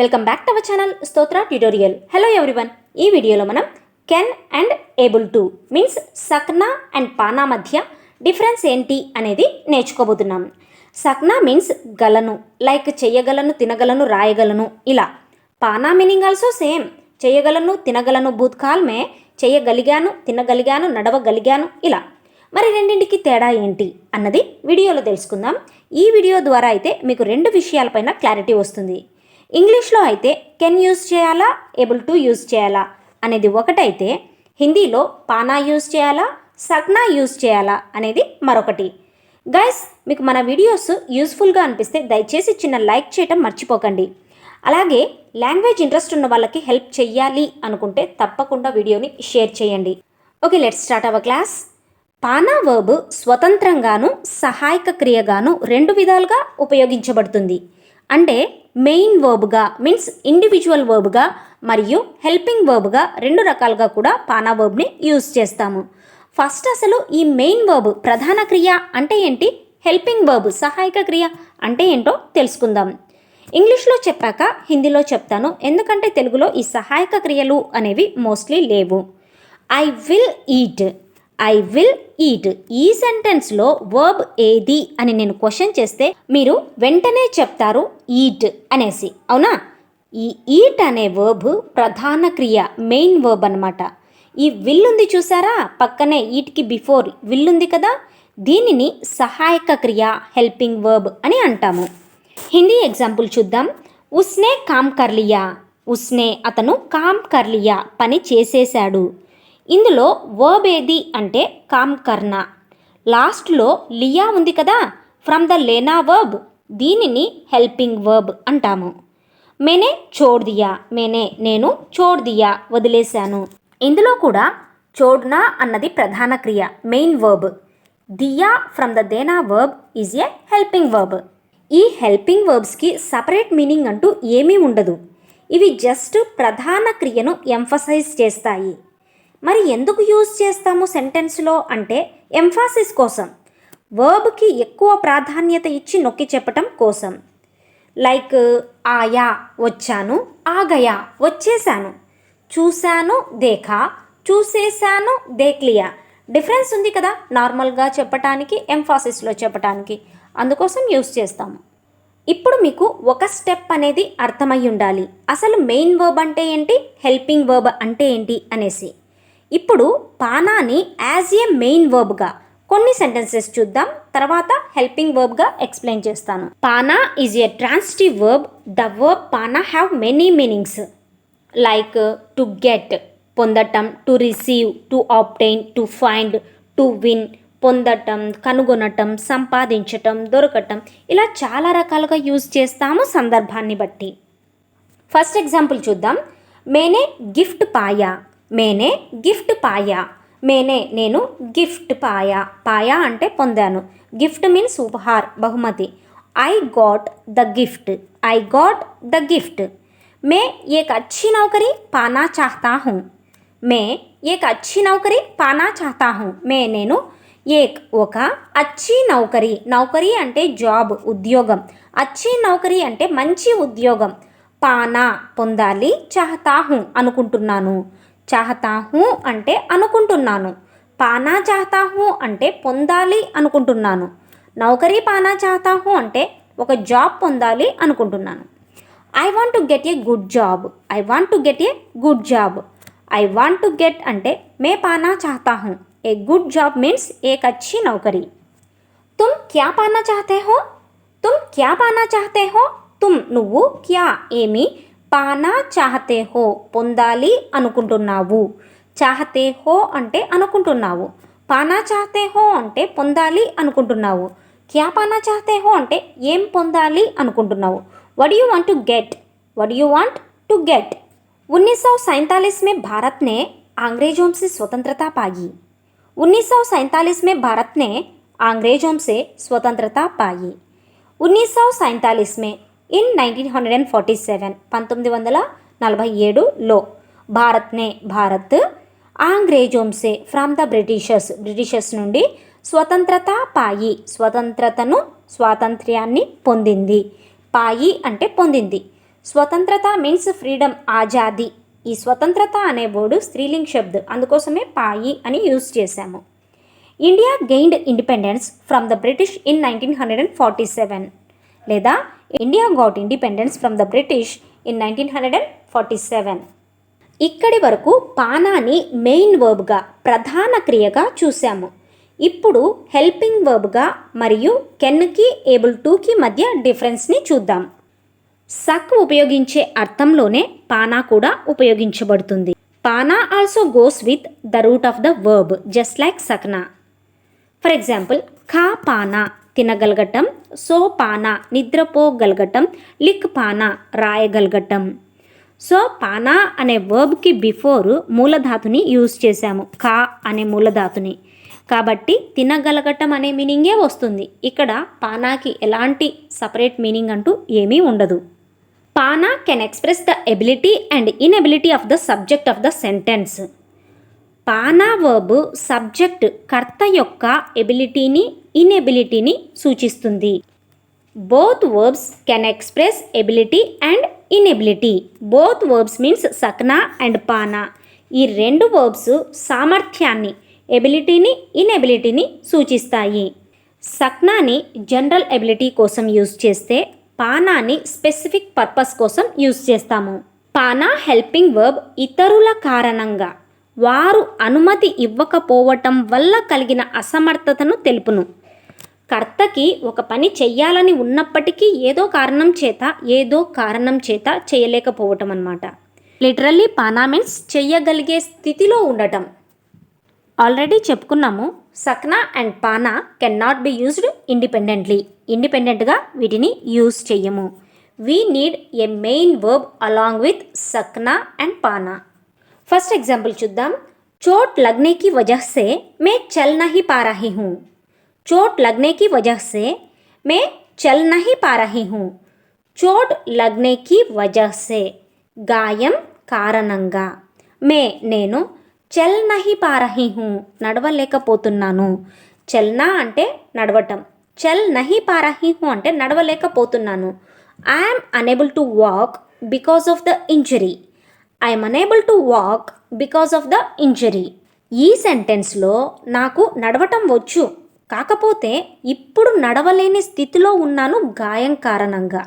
Welcome back to our channel Stotra tutorial. Hello everyone ఈ వీడియోలో మనం can and able to means సక్నా and పానా మధ్య డిఫరెన్స్ ఏంటి అనేది నేర్చుకోబోతున్నాం. సక్నా మీన్స్ గలను లైక్ చెయ్యగలను తినగలను రాయగలను ఇలా. పానా మీనింగ్ ఆల్సో సేమ్ చేయగలను తినగలను భూత్కాల్మే చేయగలిగాను తినగలిగాను నడవగలిగాను ఇలా. మరి రెండింటికి తేడా ఏంటి అన్నది వీడియోలో తెలుసుకుందాం. ఈ వీడియో ద్వారా అయితే మీకు రెండు విషయాలపైన క్లారిటీ వస్తుంది. ఇంగ్లీష్లో అయితే కెన్ యూజ్ చేయాలా? ఏబుల్ టు యూజ్ చేయాలా? అనేది ఒకటైతే హిందీలో పానా యూజ్ చేయాలా? సగ్నా యూజ్ చేయాలా? అనేది మరొకటి. గైస్ మీకు మన వీడియోస్ యూస్ఫుల్గా అనిపిస్తే దయచేసి చిన్న లైక్ చేయటం మర్చిపోకండి. అలాగే లాంగ్వేజ్ ఇంట్రెస్ట్ ఉన్న వాళ్ళకి హెల్ప్ చెయ్యాలి అనుకుంటే తప్పకుండా వీడియోని షేర్ చేయండి. Okay let start our class పానా verb స్వతంత్రంగాను సహాయక క్రియగాను రెండు విధాలుగా ఉపయోగించబడుతుంది. అంటే మెయిన్ వర్బ్గా మీన్స్ ఇండివిజువల్ వర్బ్గా మరియు హెల్పింగ్ వర్బ్గా రెండు రకాలుగా కూడా పానా వర్బ్ని యూజ్ చేస్తాము. ఫస్ట్ అసలు ఈ మెయిన్ వర్బ్ ప్రధాన క్రియ అంటే ఏంటి? హెల్పింగ్ వర్బ్ సహాయక క్రియ అంటే ఏంటో తెలుసుకుందాం. ఇంగ్లీష్లో చెప్పాక హిందీలో చెప్తాను. ఎందుకంటే తెలుగులో ఈ సహాయక క్రియలు అనేవి మోస్ట్లీ లేవు. I will eat I will eat ఈ సెంటెన్స్లో వర్బ్ ఏది అని నేను క్వశ్చన్ చేస్తే మీరు వెంటనే చెప్తారు ఈట్ అనేసి. అవునా? ఈ ఈట్ అనే వర్బ్ ప్రధాన క్రియ మెయిన్ వర్బ్ అనమాట ఈ విల్ ఉంది చూసారా? పక్కనే ఈట్కి బిఫోర్ విల్ ఉంది కదా? దీనిని సహాయక క్రియ హెల్పింగ్ వర్బ్ అని అంటాము. హిందీ ఎగ్జాంపుల్ చూద్దాం. ఉస్నే కామ్ కర్లియా. ఉస్నే అతను కామ్ కర్లియా పని చేసేశాడు. ఇందులో వర్బ్ ఏది అంటే కామ్ కర్నా లాస్ట్లో లియా ఉంది కదా ఫ్రమ్ ద లేనా వర్బ్ దీనిని హెల్పింగ్ వర్బ్ అంటాము. మేనే చోడ్ దియా మేనే నేను చోడ్ దియా వదిలేశాను. ఇందులో కూడా చోడ్నా అన్నది ప్రధాన క్రియ మెయిన్ వర్బ్ దియా from the Dena verb is a helping verb ఈ హెల్పింగ్ వర్బ్స్కి సపరేట్ మీనింగ్ అంటూ ఏమీ ఉండదు. ఇవి జస్ట్ ప్రధాన క్రియను ఎంఫసైజ్ చేస్తాయి. మరి ఎందుకు యూజ్ చేస్తాము సెంటెన్స్లో అంటే ఎంఫాసిస్ కోసం. వర్బ్కి ఎక్కువ ప్రాధాన్యత ఇచ్చి నొక్కి చెప్పటం కోసం. లైక్ ఆయా వచ్చాను ఆగయా వచ్చేసాను చూశాను దేఖా చూసేశాను దేక్లియా డిఫరెన్స్ ఉంది కదా నార్మల్గా చెప్పటానికి ఎంఫాసిస్లో చెప్పటానికి. అందుకోసం యూస్ చేస్తాము. ఇప్పుడు మీకు ఒక స్టెప్ అనేది అర్థమై ఉండాలి. అసలు మెయిన్ వర్బ్ అంటే ఏంటి? హెల్పింగ్ వర్బ్ అంటే ఏంటి? అనేసి. ఇప్పుడు పానాని యాజ్ ఏ మెయిన్ వర్బ్గా కొన్ని సెంటెన్సెస్ చూద్దాం తర్వాత హెల్పింగ్ వర్బ్గా ఎక్స్ప్లెయిన్ చేస్తాను. పానా is a transitive verb. The verb పానా have many meanings. Like to get పొందటం to receive to obtain to find to win పొందటం కనుగొనటం సంపాదించటం దొరకటం. ఇలా చాలా రకాలుగా యూజ్ చేస్తాము సందర్భాన్ని బట్టి. ఫస్ట్ ఎగ్జాంపుల్ చూద్దాం. మేనే గిఫ్ట్ పాయా. మేనే గిఫ్ట్ పాయా. మేనే నేను గిఫ్ట్ పాయా. పాయా అంటే పొందాను. గిఫ్ట్ మీన్స్ ఉపహార్ బహుమతి. I got the gift. I got the gift. మే ఏక్ అచ్చి నౌకరి పానా చాహతా మే ఏక్ అచ్చి నౌకరి పానా చాహతా మే నేను ఏక్ ఒక అచ్చి నౌకరి. నౌకరి అంటే జాబ్ ఉద్యోగం. అచ్చి నౌకరి అంటే మంచి ఉద్యోగం. పానా పొందాలి చాహతా అనుకుంటున్నాను. చాహతాహు అంటే అనుకుంటున్నాను. పానా చాహతాహు అంటే పొందాలి అనుకుంటున్నాను. నౌకరీ పానా చాహతాహు అంటే ఒక జాబ్ పొందాలి అనుకుంటున్నాను. I want to get a good job I want to get a good job I want to get అంటే మే పానా చాహతాహు. ఏ గుడ్ జాబ్ మీన్స్ ఏ కచ్చి నౌకరీ. తుమ్ క్యా పానా చాహతే హో? తుమ్ క్యా పానా చాహతే హో? తుమ్ నువ్వు క్యా ఏమి? పానా చాహతే హో పొందాలి అనుకుంటున్నావు చాహతే హో అంటే అనుకుంటున్నావు పానా చాహతే హో అంటే పొందాలి అనుకుంటున్నావు క్యా పానా చాహతే హో అంటే ఏం పొందాలి అనుకుంటున్నావు what you want to get what you want to get 1947 में भारत ने अंग्रेजों से स्वतंत्रता पाई 1947 में भारत ने अंग्रेजों से स्वतंत्रता पाई 1947 में in nineteen hundred and forty seven పంతొమ్మిది వందల నలభై ఏడులో భారత్నే భారత్ ఆంగ్రేజోంసే ఫ్రమ్ ద బ్రిటిషర్స్ బ్రిటిషర్స్ నుండి స్వతంత్రత పాయి స్వతంత్రతను స్వాతంత్ర్యాన్ని పొందింది. పాయి అంటే పొందింది. స్వతంత్రత మీన్స్ ఫ్రీడమ్ ఆజాదీ. ఈ స్వతంత్రత అనే బోర్డు స్త్రీలింగ్ శబ్ద్ అందుకోసమే పాయి అని యూజ్ చేశాము. India gained independence from the British in nineteen hundred and forty seven. లేదా India got independence from the British in nineteen hundred and forty seven ఇక్కడి వరకు పానాని మెయిన్ వర్బ్గా ప్రధాన క్రియగా చూసాము ఇప్పుడు హెల్పింగ్ వర్బ్గా మరియు కెన్కి ఏబుల్ టూకి మధ్య డిఫరెన్స్ని చూద్దాం. సక్ ఉపయోగించే అర్థంలోనే పానా కూడా ఉపయోగించబడుతుంది. పానా also goes with the root of the verb just like సక్నా for example ఖా పానా. తినగలగటం సో పానా నిద్రపోగలగటం లిక్ పానా రాయగలగటం. సో పానా అనే వర్బ్కి బిఫోర్ మూలధాతుని యూజ్ చేశాము. కా అనే మూలధాతుని. కాబట్టి తినగలగటం అనే మీనింగే వస్తుంది. ఇక్కడ పానాకి ఎలాంటి సపరేట్ మీనింగ్ అంటూ ఏమీ ఉండదు. పానా can express the ability and inability of the subject of the sentence. పానా verb subject కర్త యొక్క ఎబిలిటీని ఇన్ఎబిలిటీని సూచిస్తుంది. Both verbs can express ability and inability. Both verbs means సక్నా and పానా. ఈ రెండు వర్బ్స్ సామర్థ్యాన్ని ఎబిలిటీని ఇన్ఎబిలిటీని సూచిస్తాయి. సక్నాని జనరల్ ఎబిలిటీ కోసం యూజ్ చేస్తే పానాని స్పెసిఫిక్ పర్పస్ కోసం యూజ్ చేస్తాము. పానా హెల్పింగ్ వర్బ్ ఇతరుల కారణంగా. వారు అనుమతి ఇవ్వకపోవటం వల్ల కలిగిన అసమర్థతను తెలుపును. కర్తకి ఒక పని చెయ్యాలని ఉన్నప్పటికీ ఏదో కారణం చేత ఏదో కారణం చేత చేయలేకపోవటం అనమాట లిటరల్లీ పానామెన్స్ చేయగలిగే చెయ్యగలిగే స్థితిలో ఉండటం. ఆల్రెడీ చెప్పుకున్నాము సక్నా and పానా can not be used independently. ఇండిపెండెంట్గా వీటిని యూజ్ చెయ్యము. We need a main verb along with సక్నా and పానా. ఫస్ట్ ఎగ్జాంపుల్ చూద్దాం. చోట్ లగ్నేకి వజహసే మే చల్ నహి పారాహి హూ. చోట్ లగ్నేకి వజహసే మే చల్ నహి పారాహి హూ. చోట్ లగ్నేకి వజహసే గాయం కారణంగా. మే నేను చల్ నహి పారాహి హూ నడవలేకపోతున్నాను. చల్నా అంటే నడవటం. చల్ నహి పారాహి హూ అంటే నడవలేకపోతున్నాను. I'm unable to walk because of the injury I'm unable to walk because of the injury ఈ సెంటెన్స్లో నాకు నడవటం వచ్చు. కాకపోతే ఇప్పుడు నడవలేని స్థితిలో ఉన్నాను గాయం కారణంగా.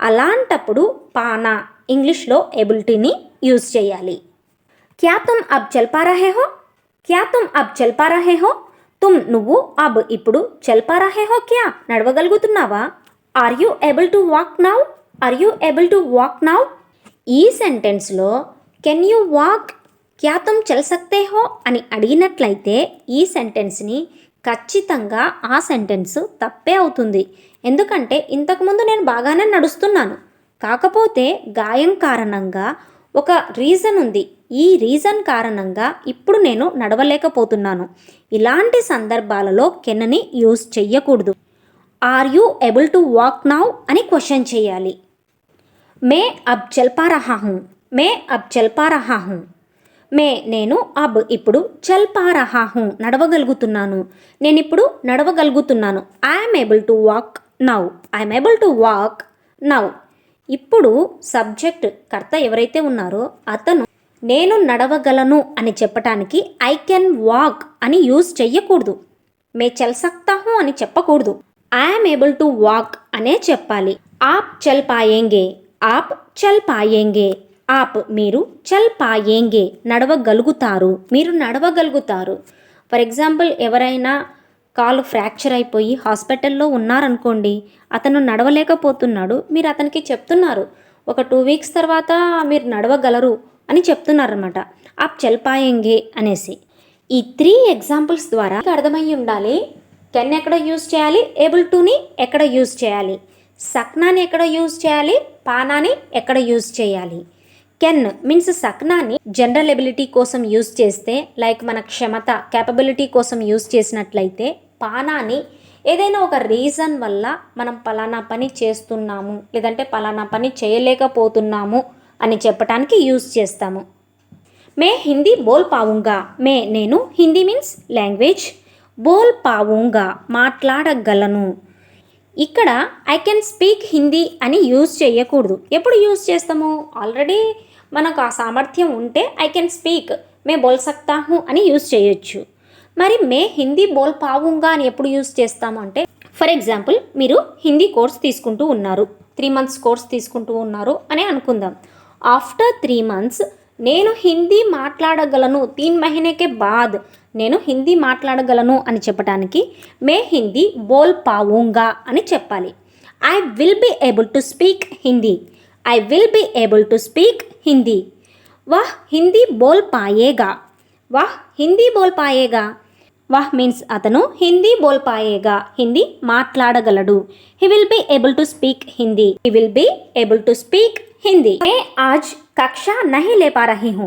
అలాంటప్పుడు పానా ఇంగ్లీష్లో ఎబిలిటీని యూజ్ చేయాలి. క్యా తుమ్ అబ్ చల్పారాహేహో హో క్యా తుమ్ అబ్ చల్పారాహేహో హో తుమ్ నువ్వు అబ్ ఇప్పుడు చల్పారాహేహో హో క్యా? నడవగలుగుతున్నావా? Are you able to walk now? Are you able to walk now? ఈ సెంటెన్స్లో కెన్ యూ వాక్? క్యా తుమ్ చల్ సక్తే హో అని అడిగినట్లయితే ఈ సెంటెన్స్ని ఖచ్చితంగా ఆ సెంటెన్స్ తప్పే అవుతుంది. ఎందుకంటే ఇంతకుముందు నేను బాగానే నడుస్తున్నాను. కాకపోతే గాయం కారణంగా ఒక రీజన్ ఉంది. ఈ రీజన్ కారణంగా ఇప్పుడు నేను నడవలేకపోతున్నాను. ఇలాంటి సందర్భాలలో కెన్నని యూజ్ చెయ్యకూడదు. Are you able to walk now? అని క్వశ్చన్ చేయాలి. మే అబ్ చల్పా రహా హూ మే అబ్ చల్పా రహా హూ మే నేను అబ్ ఇప్పుడు చల్పా రహా హూ నడవగలుగుతున్నాను నేను ఇప్పుడు నడవగలుగుతున్నాను I'm able to walk now I'm able to walk now ఇప్పుడు సబ్జెక్ట్ కర్త ఎవరైతే ఉన్నారో అతను నేను నడవగలను అని చెప్పటానికి ఐ కెన్ వాక్ అని యూజ్ చెయ్యకూడదు. మే చల్ సక్తాహు అని చెప్పకూడదు. ఐఎమ్ ఏబుల్ టు వాక్ అనే చెప్పాలి. ఆప్ చల్ పాయేంగే. ఆప్ చల్ పాయేంగే ఆప్ మీరు చల్ పాయేంగే నడవగలుగుతారు। మీరు నడవగలుగుతారు। ఫర్ ఎగ్జాంపుల్ ఎవరైనా కాలు ఫ్రాక్చర్ అయిపోయి హాస్పిటల్లో ఉన్నారనుకోండి అతను నడవలేకపోతున్నాడు మీరు అతనికి చెప్తున్నారు. ఒక టూ వీక్స్ తర్వాత మీరు నడవగలరు అని చెప్తున్నారనమాట ఆప్ చల్ పాయేంగే అనేసి. ఈ త్రీ ఎగ్జాంపుల్స్ ద్వారా అర్థమయ్యి అర్థమై ఉండాలి. కెన్ ఎక్కడ యూజ్ చేయాలి? ఏబుల్ టుని ఎక్కడ యూజ్ చేయాలి? సక్నాని ఎక్కడ యూజ్ చేయాలి? పానాని ఎక్కడ యూజ్ చేయాలి? కెన్ మీన్స్ సక్నాని జనరల్ ఎబిలిటీ కోసం యూజ్ చేస్తే లైక్ మన క్షమత క్యాపబిలిటీ కోసం యూజ్ చేసినట్లయితే పానాని ఏదైనా ఒక రీజన్ వల్ల మనం పలానా పని చేస్తున్నాము లేదంటే పలానా పని చేయలేకపోతున్నాము అని చెప్పటానికి యూజ్ చేస్తాము. మే హిందీ బోల్ పావుంగా. మే నేను హిందీ మీన్స్ లాంగ్వేజ్ బోల్ పావుంగా మాట్లాడగలను. ఇక్కడ ఐ కెన్ స్పీక్ హిందీ అని యూజ్ చేయకూడదు. ఎప్పుడు యూజ్ చేస్తాము? ఆల్రెడీ మనకు ఆ సామర్థ్యం ఉంటే ఐ కెన్ స్పీక్ మే బోల్ సక్తా హూ అని యూజ్ చేయొచ్చు. మరి మే హిందీ బోల్ పావుంగా అని ఎప్పుడు యూజ్ చేస్తాము అంటే ఫర్ ఎగ్జాంపుల్ మీరు హిందీ కోర్స్ తీసుకుంటూ ఉన్నారు. త్రీ మంత్స్ కోర్స్ తీసుకుంటూ ఉన్నారు అని అనుకుందాం. ఆఫ్టర్ త్రీ మంత్స్ నేను హిందీ మాట్లాడగలను తీన్ మహీనేకే బాద్ నేను హిందీ మాట్లాడగలను అని చెప్పడానికి మే హిందీ బోల్ పావుంగా అని చెప్పాలి. I will be able to speak Hindi. I will be able to speak Hindi. వాహ్ హిందీ బోల్ పాయేగా. వాహ్ హిందీ బోల్ పాయేగా. వాహ్ మీన్స్ అతను హిందీ బోల్ పాయేగా Hindi మాట్లాడగలడు. He will be able to speak Hindi. He will be able to speak Hindi. మే ఆజ్ కక్షా నహి లే రహీ హూ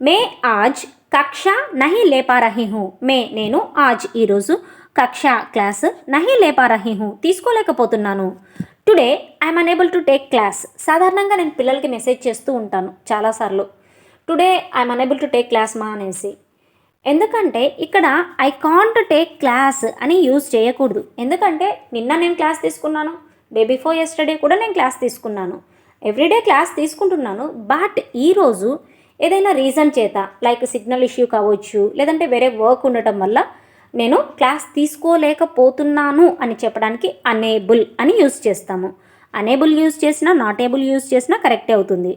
మే ఆజ్ కక్షా నహి లేపా రహీ హూ మే నేను ఆజ్ ఈరోజు కక్షా క్లాస్ నహి లేపా రహీ హూ తీసుకోలేకపోతున్నాను today I'm unable to take class సాధారణంగా నేను పిల్లలకి మెసేజ్ చేస్తూ ఉంటాను చాలాసార్లు today I'm unable to take class మా అనేసి। ఎందుకంటే ఇక్కడ ఐ కాంట్ టేక్ క్లాస్ అని యూజ్ చేయకూడదు. ఎందుకంటే నిన్న నేను క్లాస్ తీసుకున్నాను. డే బిఫోర్ ఎస్టర్డే కూడా నేను క్లాస్ తీసుకున్నాను. ఎవ్రీడే క్లాస్ తీసుకుంటున్నాను బట్ ఈరోజు ఏదైనా రీజన్ చేత లైక్ సిగ్నల్ ఇష్యూ కావచ్చు లేదంటే వేరే వర్క్ ఉండటం వల్ల నేను క్లాస్ తీసుకోలేకపోతున్నాను అని చెప్పడానికి అనేబుల్ అని యూజ్ చేస్తాము. అనేబుల్ యూజ్ చేసినా నాట్ ఏబుల్ యూజ్ చేసినా కరెక్టే అవుతుంది.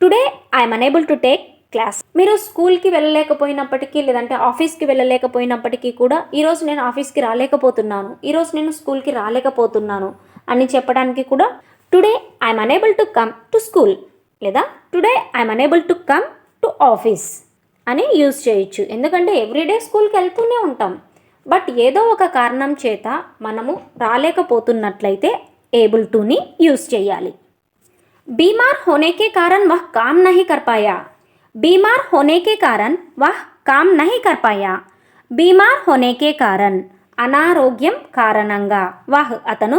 Today I'm unable to take class. మీరు స్కూల్కి వెళ్ళలేకపోయినప్పటికీ లేదంటే ఆఫీస్కి వెళ్ళలేకపోయినప్పటికీ కూడా ఈరోజు నేను ఆఫీస్కి రాలేకపోతున్నాను ఈరోజు నేను స్కూల్కి రాలేకపోతున్నాను అని చెప్పడానికి కూడా today I'm unable to come to school లేదా today I'm unable to come to office అని యూజ్ చేయొచ్చు. ఎందుకంటే ఎవ్రీడే స్కూల్కి వెళ్తూనే ఉంటాం. బట్ ఏదో ఒక కారణం చేత మనము రాలేకపోతున్నట్లయితే ఏబుల్ టుని యూజ్ చేయాలి. బీమార్ హోనేకే కారణ్ వహ్ కామ్ నహి కర్పాయా? బీమార్ హోనేకే కారణ్ వహ్ కామ్ నహి కర్పాయా? బీమార్ హోనేకే కారణ్ అనారోగ్యం కారణంగా వాహ్ అతను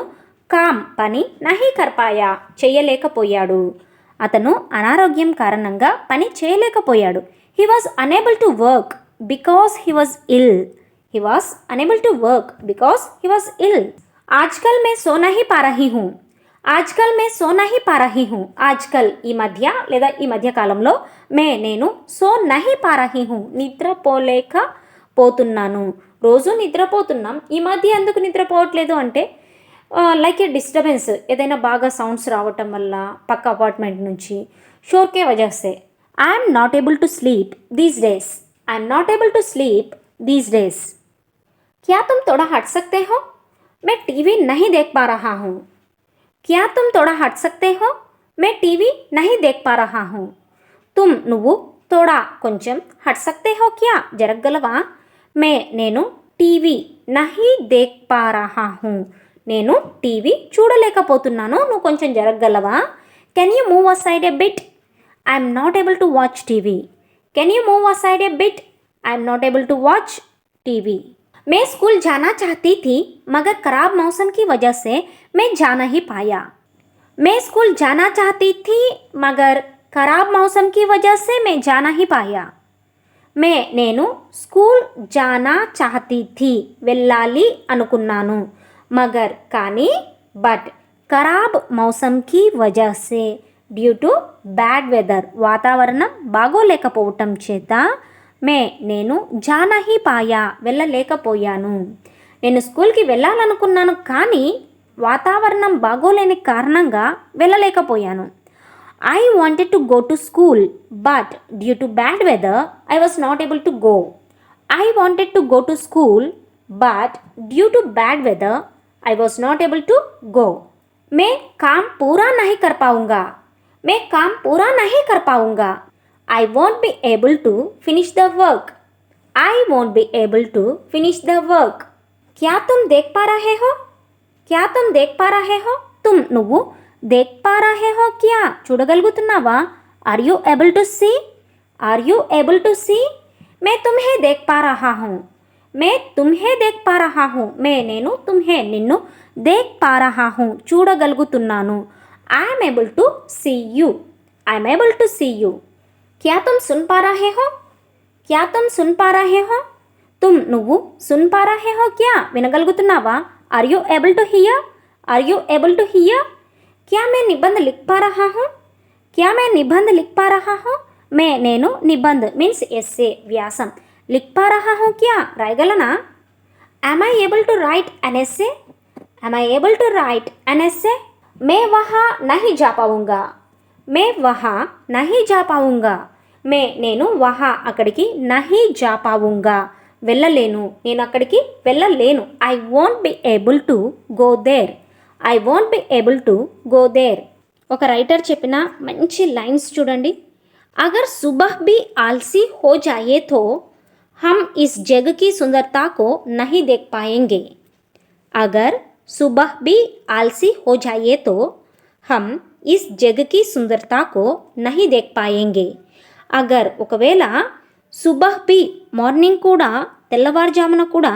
కామ్ పని నహి కర్పాయా చేయలేకపోయాడు. అతను అనారోగ్యం కారణంగా పని చేయలేకపోయాడు. He was unable to work because he was ill he was unable to work because he was ill ఆజ్కల్ మే సో నహి పారహీ హూ ఆజ్కల్ మే సో నహి పారహీ హూ ఆజ్కల్ ఈ మధ్య లేదా ఈ మధ్య కాలంలో మే నేను సో నహి పారహీ హూ. నిద్రపోలేక పోతున్నాను. రోజు నిద్రపోతున్నాం. ఈ మధ్య ఎందుకు నిద్రపోవట్లేదు అంటే లైక్ ఏ డిస్టర్బెన్స్ ఏదైనా బాగా సౌండ్స్ రావటం వల్ల పక్క అపార్ట్మెంట్ నుంచి షోర్కే వజహసే I'm not able to sleep these days I'm not able to sleep these days क्या तुम थोड़ा हट सकते हो मैं टीवी नहीं देख पा रहा हूँ क्या तुम थोड़ा हट सकते हो मैं टीवी नहीं देख पा रहा हूँ तुम నువ్వు తోడా కొంచెం హట్ సక్తే హో క్యా జరగగలవా మే నేను టీవీ నహీ దేక్ పా రహా హూ నేను టీవీ చూడలేకపోతున్నాను నువ్వు కొంచెం జరగగలవా can you move aside a bit I'm not able to watch TV can you move aside a bit I am not able to watch TV मैं स्कूल जाना चाहती थी मगर खराब मौसम की वजह से मैं जा नहीं पाया मैं स्कूल जाना चाहती थी मगर खराब मौसम की वजह से मैं जा नहीं पाया మే నేను స్కూల్ జానా చాహతీ థీ వెళ్ళాలి అనుకున్నాను మగర్ కానీ బట్ ఖరాబ్ మౌసంకి వజహసే డ్యూ టు బ్యాడ్ వెదర్ వాతావరణం బాగోలేకపోవటం చేత మే నేను జానహి పాయా వెళ్ళలేకపోయాను. నేను స్కూల్కి వెళ్ళాలనుకున్నాను కానీ వాతావరణం బాగోలేని కారణంగా వెళ్ళలేకపోయాను. I wanted to go to school but due to bad weather I was not able to go I wanted to go to school but due to bad weather I was not able to go. मैं काम पूरा नहीं कर पाऊंगा मैं काम पूरा नहीं कर पाऊंगा I won't be able to finish the work. I won't be able to finish the work. क्या तुम देख पा रहे हो क्या तुम देख पा रहे हो तुम నువ్వు దేక్ పా రహే హో క్యా చూడగలుగుతున్నావా are you able to see are you able to see మే తుమ్హే దేక్ పా రహా హూ మే తుమ్హే దేక్ పా రహా హూ మే నేను తుమ్హే నిన్ను దేక్ పా రహా who చూడగలుగుతున్నాను I'm able to see you I'm able to see you క్యా తుమ్ సున్ పా రహే హో క్యా తుమ్ సున్ పా రహే హో తుమ్ నువ్వు సున్ పా రహే హో క్యా వినగలుగుతున్నావా are you able to hear are you able to hear क्या मैं निबंध लिख पा रहा हूँ क्या मैं निबंध लिख पा रहा हूँ मैं నేను నిబంధ్ మీన్స్ ఎస్ఏ వ్యాసం లిఖ్ పా రహా హూ క్యా రాయగలనా am I able to write an essay? Am I able to write an essay? मैं वहाँ नहीं जा पाऊँगा मैं वहाँ नहीं जा पाऊँगा మే నేను వహా అక్కడికి నహి జా పావుంగా వెళ్ళలేను నేను అక్కడికి వెళ్ళలేను I won't be able to go there I won't be able to go there ఒక రైటర్ చెప్పిన మంచి లైన్స్ చూడండి అగర్ సుబహ్ బి ఆల్సీ హో జాయే తో हम इस जग की सुंदरता को नहीं देख पाएंगे अगर सुबह भी आलसी हो जाइए तो हम इस जग की सुंदरता को नहीं देख पाएंगे అగర్ ఒకవేళ సుబహ్ బి మార్నింగ్ కూడా తెల్లవారుజామున కూడా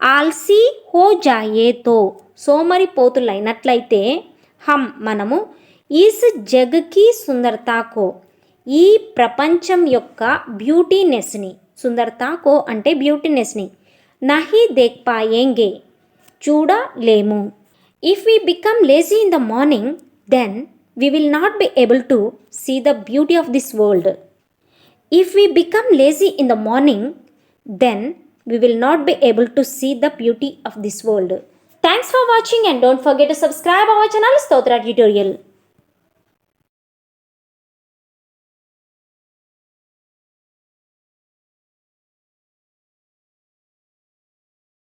ఆల్సీ హో జాయేతో సోమరిపోతులైనట్లయితే హమ్ మనము ఈస్ జగ్కి సుందరతాకో ఈ ప్రపంచం యొక్క బ్యూటీనెస్ని సుందరతాకో అంటే బ్యూటీనెస్ని నహి దేక్ పాయేంగే చూడలేము if we become lazy in the morning then we will not be able to see the beauty of this world If we become lazy in the morning, then we will not be able to see the beauty of this world. Thanks for watching and don't forget to subscribe our channel Stotra Tutorial.